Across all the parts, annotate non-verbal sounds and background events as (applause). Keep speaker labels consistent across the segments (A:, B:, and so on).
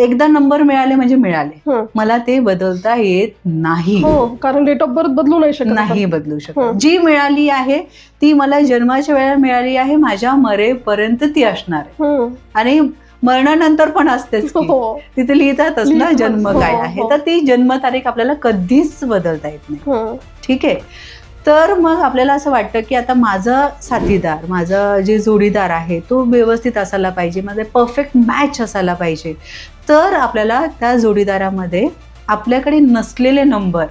A: एकदा नंबर मिळाले म्हणजे मिळाले. मला ते बदलता येत नाही
B: हो कारण डेट ऑफ बर्थ बदलू नाही शकत
A: नाही बदलू. शकत जी मिळाली आहे ती मला जन्माच्या वेळेला मिळाली आहे माझ्या मरेपर्यंत ती असणार आहे. आणि मरणानंतर पण असतेच.
B: हो
A: तिथे लिहितातच ना. जन्म काय
B: हो,
A: आहे. तर ती जन्मतारीख आपल्याला कधीच बदलता येत नाही
B: हं.
A: ठीक आहे तर मग आपल्याला असं वाटतं की आता माझा साथीदार माझा जे जोडीदार आहे तो व्यवस्थित असायला पाहिजे माझा परफेक्ट मॅच असायला पाहिजे. तर आपल्याला त्या जोडीदारामध्ये आपल्याकडे नसलेले नंबर.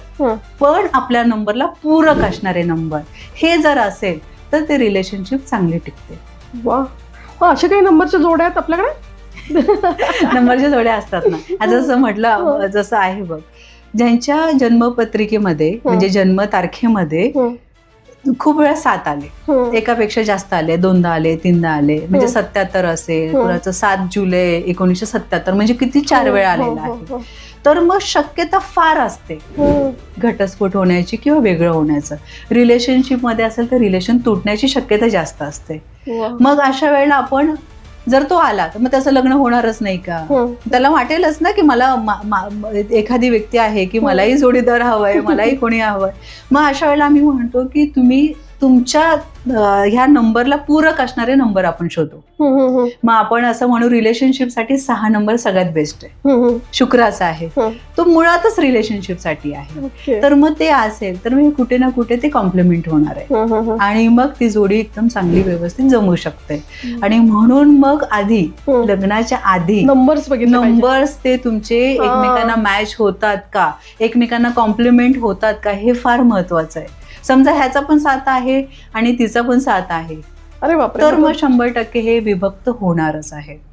A: पण आपल्या नंबरला पूरक असणारे नंबर हे जर असेल तर ते रिलेशनशिप चांगली टिकते.
B: वा. हो, अशा काही नंबरच्या जोड्या आहेत आपल्याकडे? (laughs)
A: नंबरच्या जोड्या असतात ना. जसं म्हटलं
B: हो.
A: जसं आहे बघ. ज्यांच्या जन्मपत्रिकेमध्ये म्हणजे जन्मतारखेमध्ये
B: हं.
A: खूप वेळा सात आले. एकापेक्षा जास्त आले दोनदा आले तीनदा आले म्हणजे. सत्याहत्तर असेल. कुणाचं सात जुलै एकोणीसशे सत्याहत्तर म्हणजे किती चार वेळा आलेला आहे. तर मग शक्यता फार असते. घटस्फोट होण्याची किंवा वेगळं होण्याचं रिलेशनशिपमध्ये असेल तर रिलेशन तुटण्याची शक्यता जास्त असते. मग अशा वेळेला आपण जर तो आला तर मग त्याचं लग्न होणारच नाही का?
B: हं.
A: त्याला वाटेलच ना की मला एखादी व्यक्ती आहे की मलाही जोडीदार हवंय (laughs) मलाही कोणी हवंय. मग अशा वेळेला आम्ही म्हणतो की तुम्ही तुमच्या ह्या नंबरला पूरक असणारे नंबर आपण शोधू. मग आपण असं म्हणू रिलेशनशिपसाठी सहा नंबर सगळ्यात बेस्ट आहे. शुक्राचा आहे. तो मुळातच रिलेशनशिपसाठी आहे. तर मग ते असेल तर मग कुठे ना कुठे ते कॉम्प्लिमेंट होणार आहे. आणि मग ती जोडी एकदम चांगली व्यवस्थित जमू शकते आणि म्हणून मग आधी. लग्नाच्या आधी
B: नंबर्स.
A: नंबर्स ते तुमचे. एकमेकांना मॅच होतात का एकमेकांना कॉम्प्लिमेंट होतात का हे फार महत्वाचं आहे समजा ह्याचा पण साथ आहे आणि तिचा पण साथ आहे.
B: अरे बापरे
A: तर मग शंभर टक्के हे विभक्त होणारच आहे.